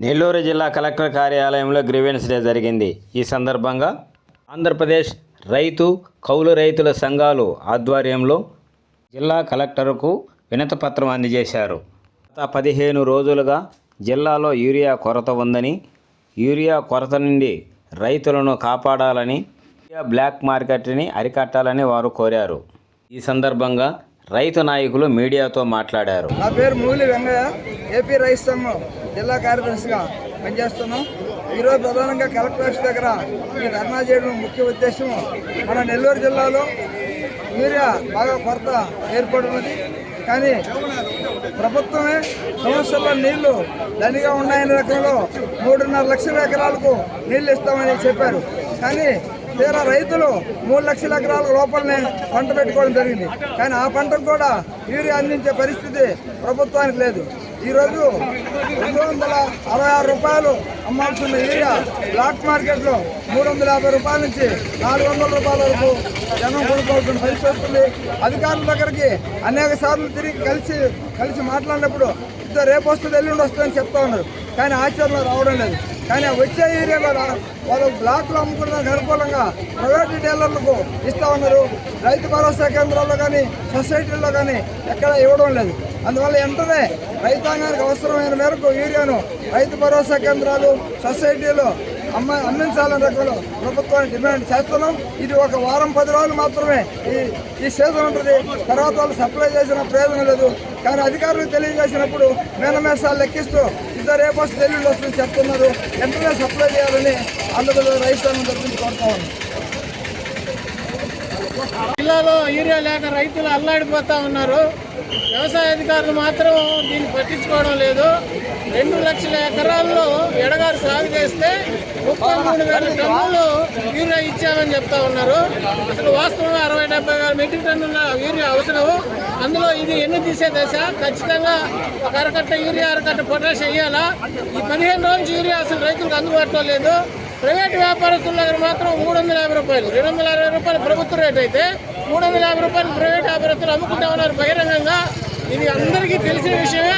నెల్లూరు జిల్లా కలెక్టర్ కార్యాలయంలో grievance day జరిగింది. ఈ సందర్భంగా ఆంధ్రప్రదేశ్ రైతు కౌలు రైతుల సంఘాలు ఆధ్వర్యంలో జిల్లా కలెక్టర్కు వినతపత్రం అందజేశారు. గత పదిహేను రోజులుగా జిల్లాలో యూరియా కొరత ఉందని యూరియా కొరత నుండి రైతులను కాపాడాలని యూరియా బ్లాక్ మార్కెట్ని అరికట్టాలని వారు కోరారు. ఈ సందర్భంగా రైతు నాయకులు మీడియాతో మాట్లాడారు. నా పేరు మూలి వెంగయ్య. ఏపీ రైస్ సంఘం జిల్లా కార్యదర్శిగా పనిచేస్తున్నాం. ఈరోజు ప్రధానంగా కలెక్టర్ ఆఫీస్ దగ్గర ఈ ధర్నా చేయడం ముఖ్య ఉద్దేశం. మన నెల్లూరు జిల్లాలో యూరియా బాగా కొరత ఏర్పడినది కానీ ప్రభుత్వమే సంవత్సరంలో నీళ్ళు దండిగా ఉన్నాయనే రకంలో మూడున్నర లక్షల ఎకరాలకు నీళ్ళు ఇస్తామని చెప్పారు. కానీ తీరా రైతులు మూడు లక్షల ఎకరాల లోపలనే పంట పెట్టుకోవడం జరిగింది. కానీ ఆ పంటకు కూడా యూరియా అందించే పరిస్థితి ప్రభుత్వానికి లేదు. ఈరోజు రెండు వందల అరవై ఆరు రూపాయలు అమ్మాల్సిన యూరియా బ్లాక్ మార్కెట్లో మూడు వందల యాభై రూపాయల నుంచి నాలుగు వందల రూపాయల వరకు జనం కొనుక్కోవాల్సిన పరిస్థితి వస్తుంది. అధికారుల దగ్గరికి అనేక సార్లు తిరిగి కలిసి కలిసి మాట్లాడినప్పుడు ఇద్దరు రేపు వస్తుంది ఎల్లుండి వస్తుందని చెప్తా ఉన్నారు. కానీ ఆచరణలో రావడం లేదు. కానీ వచ్చే ఏరియాలో వాళ్ళు బ్లాక్లో అమ్ముకోవడానికి అనుకూలంగా ప్రైవేట్ డీలర్లకు ఇస్తా ఉన్నారు. రైతు భరోసా కేంద్రాల్లో కానీ సొసైటీల్లో కానీ ఎక్కడ ఇవ్వడం లేదు. అందువల్ల వెంటనే రైతాంగానికి అవసరమైన మేరకు యూరియాను రైతు భరోసా కేంద్రాలు సొసైటీలు అమ్మ అందించాలని రకంలో ప్రభుత్వాన్ని డిమాండ్ చేస్తున్నాం. ఇది ఒక వారం పది రోజులు మాత్రమే ఈ ఈ సీజన్ ఉంటుంది. తర్వాత వాళ్ళు సప్లై చేసిన ప్రయోజనం లేదు. కానీ అధికారులకు తెలియజేసినప్పుడు మేనమేసాలు లెక్కిస్తూ ఇద్దరు రేపు వస్తుంది ఎల్లుండి వస్తుంది చెప్తున్నారు. వెంటనే సప్లై చేయాలని అందులో రైతాంగం తరఫున కోరుతా ఉన్నాం. జిల్లాలో యూరియా లేక రైతులు అల్లాడిపోతా ఉన్నారు. వ్యవసాయ అధికారులు మాత్రం దీన్ని పట్టించుకోవడం లేదు. రెండు లక్షల ఎకరాల్లో ఎడగారు సాగు చేస్తే ముప్పై మూడు వేల టన్నులు యూరియా ఇచ్చామని చెప్తా ఉన్నారు. అసలు వాస్తవంగా అరవై డెబ్బై వేల మెట్రిక్ టన్నుల యూరియా అవసరం అందులో ఇది ఎన్ని తీసే దశ? ఖచ్చితంగా ఒక అరకట్ట యూరియా అరకట్ట పొటాష్ వేయాలా? ఈ పదిహేను రోజులు యూరియా అసలు రైతులకు అందుబాటులో లేదు. ప్రైవేట్ వ్యాపారస్తుల దగ్గర మాత్రం మూడు వందల యాభై రూపాయలు రెండు వందల అరవై రూపాయలు ప్రభుత్వ రేట్ అయితే మూడు వందల యాభై రూపాయలు ప్రైవేట్ వ్యాపారస్తులు అమ్ముకుంటా ఉన్నారు బహిరంగంగా. ఇది అందరికీ తెలిసిన విషయమే.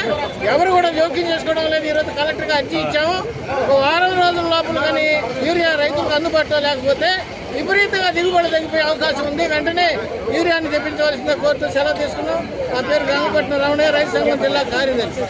ఎవరు కూడా జోక్యం చేసుకోవడం లేదు. ఈరోజు కలెక్టర్గా అర్జీ ఇచ్చాము. ఒక వారం రోజుల లోపల కానీ యూరియా రైతులకు అందుబాటులో లేకపోతే విపరీతంగా దిగుబడి తగ్గిపోయే అవకాశం ఉంది. వెంటనే యూరియాని తెప్పించవలసిందే కోర్టు సెలవు తీసుకున్నాం. నా పేరు గంగపట్నం రమణయ్య రైతు సంఘం జిల్లా కార్యదర్శి.